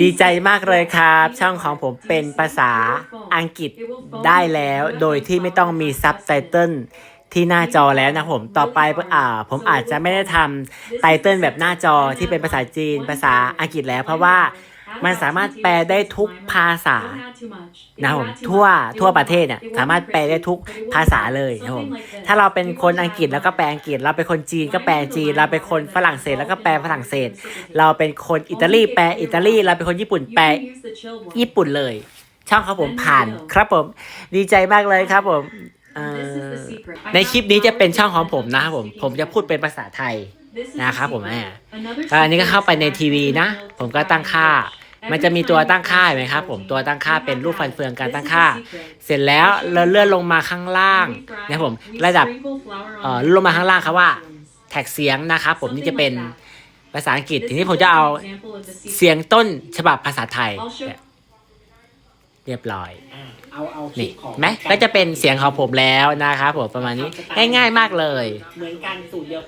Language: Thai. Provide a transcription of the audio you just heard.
ดีใจมากเลยครับ ช่องของผมเป็นภาษาอังกฤษได้แล้ว โดยที่ไม่ต้องมีซับไตเติลที่หน้าจอแล้วนะผมต่อไปอ่าผมอาจจะไม่ได้ทำไตเติลแบบหน้าจอที่เป็นภาษาจีน ภาษาอังกฤษแล้วเพราะว่า มันสามารถแปลได้ทุกภาษานะผมทั่วทั่วประเทศเนี่ยสามารถแปลได้ทุกภาษาเลยนะผมถ้าเราเป็นคนอังกฤษแล้วก็แปลอังกฤษ เราเป็นคนจีนก็แปลจีน เราเป็นคนฝรั่งเศสแล้วก็แปลฝรั่งเศส เราเป็นคนอิตาลีแปลอิตาลีเราเป็นคนญี่ปุ่นแปลญี่ปุ่นเลย ช่องของผมผ่านครับผมดีใจมากเลยครับผมในคลิปนี้จะเป็นช่องของผมนะครับผม ผมจะพูดเป็นภาษาไทย นะครับผมอ่าก็อันนี้ก็เข้าไปในทีวีนะ ผมก็ตั้งค่า มันจะมีตัวตั้งค่าเห็นไหมครับผมตัวตั้งค่าเป็นรูปฟันเฟืองการตั้งค่า เสร็จแล้วเราเลื่อนลงมาข้างล่างนะครับผมระดับเอ่อลงมาข้างล่างครับว่า แท็กเสียงนะครับผมนี่จะเป็นภาษาอังกฤษทีนี้ผมจะเอาเสียงต้นฉบับภาษาไทยเนี่ยเรียบร้อยอ่าเอาเอาคลินี่ปของไหมก็จะเป็นเสียงของผมแล้วนะครับผมประมาณนี้ง่าย ๆ มากเลย เหมือนกันสูตรเดียว